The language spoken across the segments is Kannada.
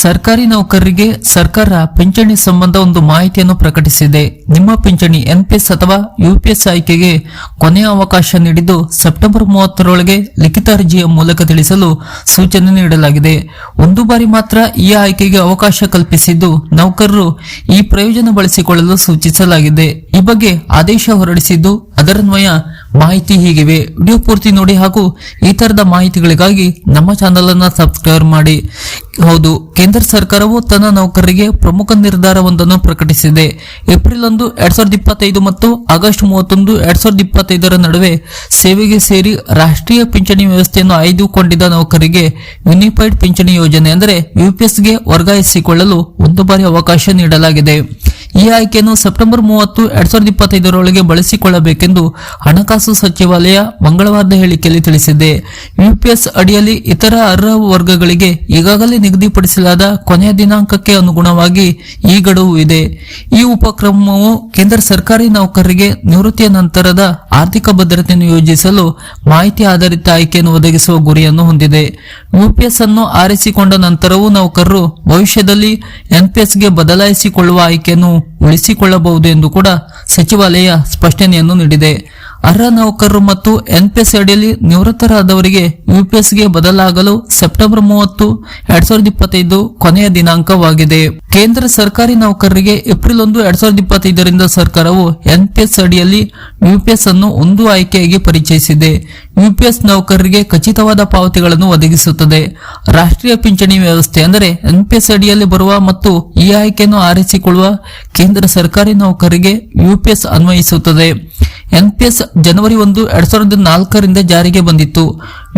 ಸರ್ಕಾರಿ ನೌಕರರಿಗೆ ಸರ್ಕಾರ ಪಿಂಚಣಿ ಸಂಬಂಧ ಒಂದು ಮಾಹಿತಿಯನ್ನು ಪ್ರಕಟಿಸಿದೆ. ನಿಮ್ಮ ಪಿಂಚಣಿ ಎನ್ಪಿಎಸ್ ಅಥವಾ ಯುಪಿಎಸ್ ಆಯ್ಕೆಗೆ ಕೊನೆಯ ಅವಕಾಶ ನೀಡಿದ್ದು ಸೆಪ್ಟೆಂಬರ್ ಮೂವತ್ತರೊಳಗೆ ಲಿಖಿತ ಅರ್ಜಿಯ ಮೂಲಕ ತಿಳಿಸಲು ಸೂಚನೆ ನೀಡಲಾಗಿದೆ. ಒಂದು ಬಾರಿ ಮಾತ್ರ ಈ ಆಯ್ಕೆಗೆ ಅವಕಾಶ ಕಲ್ಪಿಸಿದ್ದು ನೌಕರರು ಈ ಪ್ರಯೋಜನ ಬಳಸಿಕೊಳ್ಳಲು ಸೂಚಿಸಲಾಗಿದೆ. ಈ ಬಗ್ಗೆ ಆದೇಶ ಹೊರಡಿಸಿದ್ದು ಅದರನ್ವಯ ಮಾಹಿತಿ ಹೀಗಿವೆ. ವಿಡಿಯೋ ಪೂರ್ತಿ ನೋಡಿ ಹಾಗೂ ಈ ತರದ ಮಾಹಿತಿಗಳಿಗಾಗಿ ನಮ್ಮ ಚಾನೆಲ್ ಅನ್ನ ಸಬ್ಸ್ಕ್ರೈಬ್ ಮಾಡಿ. ಹೌದು, ಕೇಂದ್ರ ಸರ್ಕಾರವು ತನ್ನ ನೌಕರರಿಗೆ ಪ್ರಮುಖ ನಿರ್ಧಾರವೊಂದನ್ನು ಪ್ರಕಟಿಸಿದೆ. ಏಪ್ರಿಲ್ ಒಂದು, ಎರಡ್ ಸಾವಿರದ ಇಪ್ಪತ್ತೈದು ಮತ್ತು ಆಗಸ್ಟ್ ಮೂವತ್ತೊಂದು, ಎರಡ್ ಸಾವಿರದ ಇಪ್ಪತ್ತೈದರ ನಡುವೆ ಸೇವೆಗೆ ಸೇರಿ ರಾಷ್ಟ್ರೀಯ ಪಿಂಚಣಿ ವ್ಯವಸ್ಥೆಯನ್ನು ಆಯ್ದುಕೊಂಡಿದ್ದ ನೌಕರರಿಗೆ ಯುನಿಫೈಡ್ ಪಿಂಚಣಿ ಯೋಜನೆ ಅಂದರೆ ಯುಪಿಎಸ್ಗೆ ವರ್ಗಾಯಿಸಿಕೊಳ್ಳಲು ಒಂದು ಬಾರಿ ಅವಕಾಶ ನೀಡಲಾಗಿದೆ. ಈ ಆಯ್ಕೆಯನ್ನು ಸೆಪ್ಟೆಂಬರ್ ಮೂವತ್ತು, ಎರಡ್ ಸಾವಿರದ ಇಪ್ಪತ್ತೈದರೊಳಗೆ ಬಳಸಿಕೊಳ್ಳಬೇಕೆಂದು ಹಣಕಾಸು ಸಚಿವಾಲಯ ಮಂಗಳವಾರದ ಹೇಳಿಕೆಯಲ್ಲಿ ತಿಳಿಸಿದೆ. ಯುಪಿಎಸ್ ಅಡಿಯಲ್ಲಿ ಇತರ ಅರ್ಹ ವರ್ಗಗಳಿಗೆ ಈಗಾಗಲೇ ನಿಗದಿಪಡಿಸಲಾದ ಕೊನೆಯ ದಿನಾಂಕಕ್ಕೆ ಅನುಗುಣವಾಗಿ ಈ ಗಡುವು ಇದೆ. ಈ ಉಪಕ್ರಮವು ಕೇಂದ್ರ ಸರ್ಕಾರಿ ನೌಕರರಿಗೆ ನಿವೃತ್ತಿಯ ನಂತರದ ಆರ್ಥಿಕ ಭದ್ರತೆಯನ್ನು ಯೋಜಿಸಲು ಮಾಹಿತಿ ಆಧಾರಿತ ಆಯ್ಕೆಯನ್ನು ಒದಗಿಸುವ ಗುರಿಯನ್ನು ಹೊಂದಿದೆ. ಯುಪಿಎಸ್ ಅನ್ನು ಆರಿಸಿಕೊಂಡ ನಂತರವೂ ನೌಕರರು ಭವಿಷ್ಯದಲ್ಲಿ ಎನ್ಪಿಎಸ್ಗೆ ಬದಲಾಯಿಸಿಕೊಳ್ಳುವ ಆಯ್ಕೆಯನ್ನು ಉಳಿಸಿಕೊಳ್ಳಬಹುದು ಎಂದು ಕೂಡ ಸಚಿವಾಲಯ ಸ್ಪಷ್ಟನೆಯನ್ನು ನೀಡಿದೆ. ಅರ್ಹ ನೌಕರರು ಮತ್ತು ಎನ್ಪಿಎಸ್ ಅಡಿಯಲ್ಲಿ ನಿವೃತ್ತರಾದವರಿಗೆ ಯುಪಿಎಸ್ಗೆ ಬದಲಾಗಲು ಸೆಪ್ಟೆಂಬರ್ ಮೂವತ್ತು, ಎರಡ್ ಸಾವಿರದ ಇಪ್ಪತ್ತೈದು ಕೊನೆಯ ದಿನಾಂಕವಾಗಿದೆ. ಕೇಂದ್ರ ಸರ್ಕಾರಿ ನೌಕರರಿಗೆ ಏಪ್ರಿಲ್ ಒಂದು, ಎರಡ್ ಸಾವಿರದ ಇಪ್ಪತ್ತೈದರಿಂದ ಸರ್ಕಾರವು ಎನ್ಪಿಎಸ್ ಅಡಿಯಲ್ಲಿ ಯುಪಿಎಸ್ ಅನ್ನು ಒಂದು ಆಯ್ಕೆಯಾಗಿ ಪರಿಚಯಿಸಿದೆ. ಯುಪಿಎಸ್ ನೌಕರರಿಗೆ ಖಚಿತವಾದ ಪಾವತಿಗಳನ್ನು ಒದಗಿಸುತ್ತದೆ. ರಾಷ್ಟ್ರೀಯ ಪಿಂಚಣಿ ವ್ಯವಸ್ಥೆ ಅಂದರೆ ಎನ್ಪಿಎಸ್ ಅಡಿಯಲ್ಲಿ ಬರುವ ಮತ್ತು ಈ ಆಯ್ಕೆಯನ್ನು ಆರಿಸಿಕೊಳ್ಳುವ ಕೇಂದ್ರ ಸರ್ಕಾರಿ ನೌಕರರಿಗೆ ಯುಪಿಎಸ್ ಅನ್ವಯಿಸುತ್ತದೆ. ಎನ್ಪಿಎಸ್ ಜನವರಿ ಒಂದು, ಎರಡ್ ಸಾವಿರದ ನಾಲ್ಕರಿಂದ ಜಾರಿಗೆ ಬಂದಿತ್ತು.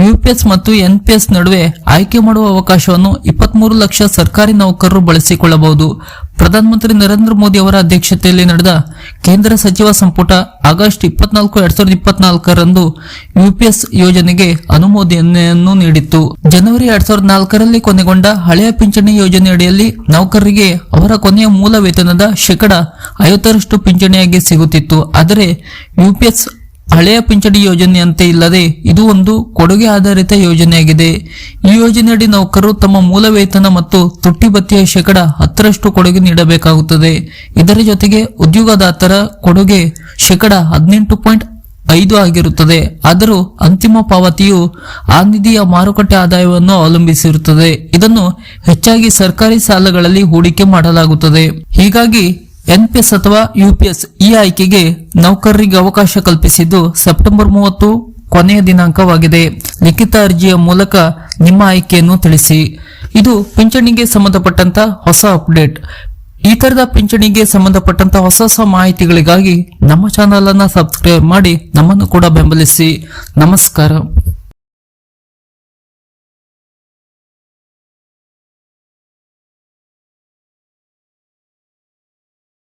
ಯುಪಿಎಸ್ ಮತ್ತು ಎನ್ಪಿಎಸ್ ನಡುವೆ ಆಯ್ಕೆ ಮಾಡುವ ಅವಕಾಶವನ್ನು ಇಪ್ಪತ್ಮೂರು ಲಕ್ಷ ಸರ್ಕಾರಿ ನೌಕರರು ಬಳಸಿಕೊಳ್ಳಬಹುದು. ಪ್ರಧಾನಮಂತ್ರಿ ನರೇಂದ್ರ ಮೋದಿ ಅವರ ಅಧ್ಯಕ್ಷತೆಯಲ್ಲಿ ನಡೆದ ಕೇಂದ್ರ ಸಚಿವ ಸಂಪುಟ ಆಗಸ್ಟ್ ಇಪ್ಪತ್ನಾಲ್ಕು, ಎರಡ್ ಸಾವಿರದ ಇಪ್ಪತ್ನಾಲ್ಕರಂದು ಯುಪಿಎಸ್ ಯೋಜನೆಗೆ ಅನುಮೋದನೆಯನ್ನು ನೀಡಿತ್ತು. ಜನವರಿ ಎರಡ್ ಸಾವಿರದ ನಾಲ್ಕರಲ್ಲಿ ಕೊನೆಗೊಂಡ ಹಳೆಯ ಪಿಂಚಣಿ ಯೋಜನೆಯಡಿಯಲ್ಲಿ ನೌಕರರಿಗೆ ಅವರ ಕೊನೆಯ ಮೂಲ ವೇತನದ ಶೇಕಡ ಐವತ್ತರಷ್ಟು ಪಿಂಚಣಿಯಾಗಿ ಸಿಗುತ್ತಿತ್ತು. ಆದರೆ ಯುಪಿಎಸ್ ಹಳೆಯ ಪಿಂಚಣಿ ಯೋಜನೆಯಂತೆ ಇಲ್ಲದೆ ಇದು ಒಂದು ಕೊಡುಗೆ ಆಧಾರಿತ ಯೋಜನೆಯಾಗಿದೆ. ಈ ಯೋಜನೆಯಡಿ ನೌಕರರು ತಮ್ಮ ಮೂಲ ವೇತನ ಮತ್ತು ತುಟ್ಟಿ ಭತ್ಯೆಯ ಶೇಕಡ ಹತ್ತರಷ್ಟು ಕೊಡುಗೆ ನೀಡಬೇಕಾಗುತ್ತದೆ. ಇದರ ಜೊತೆಗೆ ಉದ್ಯೋಗದಾತರ ಕೊಡುಗೆ ಶೇಕಡ ಹದಿನೆಂಟು ಪಾಯಿಂಟ್ ಐದು ಆಗಿರುತ್ತದೆ. ಆದರೂ ಅಂತಿಮ ಪಾವತಿಯು ಆ ನಿಧಿಯ ಮಾರುಕಟ್ಟೆ ಆದಾಯವನ್ನು ಅವಲಂಬಿಸಿರುತ್ತದೆ. ಇದನ್ನು ಹೆಚ್ಚಾಗಿ ಸರ್ಕಾರಿ ಸಾಲಗಳಲ್ಲಿ ಹೂಡಿಕೆ ಮಾಡಲಾಗುತ್ತದೆ. ಹೀಗಾಗಿ ಎನ್ಪಿಎಸ್ ಅಥವಾ ಯುಪಿಎಸ್ ಈ ಆಯ್ಕೆಗೆ ನೌಕರರಿಗೆ ಅವಕಾಶ ಕಲ್ಪಿಸಿದ್ದು ಸೆಪ್ಟೆಂಬರ್ ಮೂವತ್ತು ಕೊನೆಯ ದಿನಾಂಕವಾಗಿದೆ. ಲಿಖಿತ ಅರ್ಜಿಯ ಮೂಲಕ ನಿಮ್ಮ ಆಯ್ಕೆಯನ್ನು ತಿಳಿಸಿ. ಇದು ಪಿಂಚಣಿಗೆ ಸಂಬಂಧಪಟ್ಟಂತ ಹೊಸ ಅಪ್ಡೇಟ್. ಈ ತರದ ಪಿಂಚಣಿಗೆ ಸಂಬಂಧಪಟ್ಟಂತ ಹೊಸ ಹೊಸ ಮಾಹಿತಿಗಳಿಗಾಗಿ ನಮ್ಮ ಚಾನಲ್ ಅನ್ನ ಸಬ್ಸ್ಕ್ರೈಬ್ ಮಾಡಿ ನಮ್ಮನ್ನು ಕೂಡ ಬೆಂಬಲಿಸಿ. ನಮಸ್ಕಾರ.